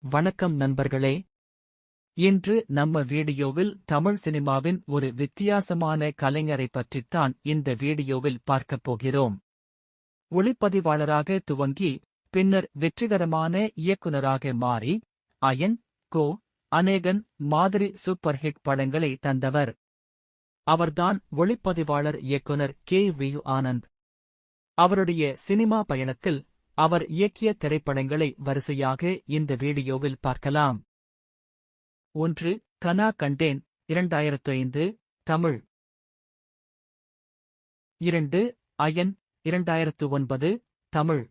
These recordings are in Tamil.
வணக்கம் நண்பர்களே. இன்று நம்ம வீடியோவில் தமிழ் சினிமாவின் ஒரு வித்தியாசமான கலைஞரை பற்றித்தான் இந்த வீடியோவில் பார்க்கப் போகிறோம். ஒளிப்பதிவாளராக துவங்கி பின்னர் வெற்றிகரமான இயக்குநராக மாறி அயன் கோ அநேகன் மாதிரி சூப்பர் ஹிட் படங்களை தந்தவர். அவர்தான் ஒளிப்பதிவாளர் இயக்குனர் கே. வி. ஆனந்த். அவருடைய சினிமா பயணத்தில் அவர் இயக்கிய திரைப்படங்களை வரிசையாக இந்த வீடியோவில் பார்க்கலாம். ஒன்று கனா கண்டேன் இரண்டாயிரத்து ஐந்து தமிழ். இரண்டு அயன் இரண்டாயிரத்து ஒன்பது தமிழ்.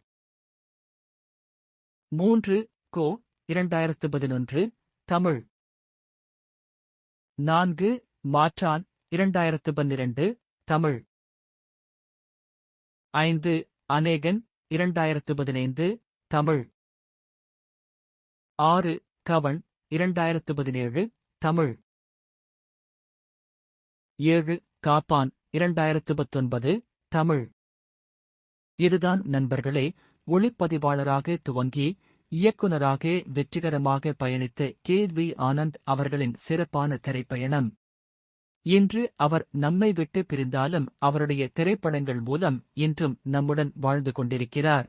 மூன்று கோ இரண்டாயிரத்து பதினொன்று தமிழ். நான்கு மாற்றான் இரண்டாயிரத்து பன்னிரண்டு தமிழ். ஐந்து அநேகன் இரண்டாயிரத்து பதினைந்து தமிழ். ஆறு கவன். இரண்டாயிரத்து பதினேழு தமிழ். ஏழு காப்பான். இரண்டாயிரத்து பத்தொன்பது தமிழ். இதுதான் நண்பர்களே ஒளிப்பதிவாளராக துவங்கி இயக்குநராக வெற்றிகரமாக பயணித்த கே வி ஆனந்த் அவர்களின் சிறப்பான திரைப்பயணம். இன்று அவர் நம்மை விட்டு பிரிந்தாலும் அவருடைய திரைப்படங்கள் மூலம் இன்றும் நம்முடன் வாழ்ந்து கொண்டிருக்கிறார்.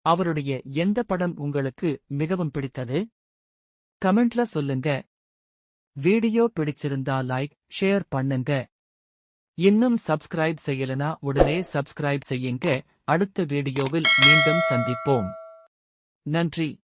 அவருடைய எந்த படம் உங்களுக்கு மிகவும் பிடித்தது? கமெண்ட்ல சொல்லுங்க. வீடியோ பிடிச்சிருந்தா லைக் ஷேர் பண்ணுங்க. இன்னும் சப்ஸ்கிரைப் செய்யலனா உடனே சப்ஸ்கிரைப் செய்யுங்க. அடுத்த வீடியோவில் மீண்டும் சந்திப்போம். நன்றி.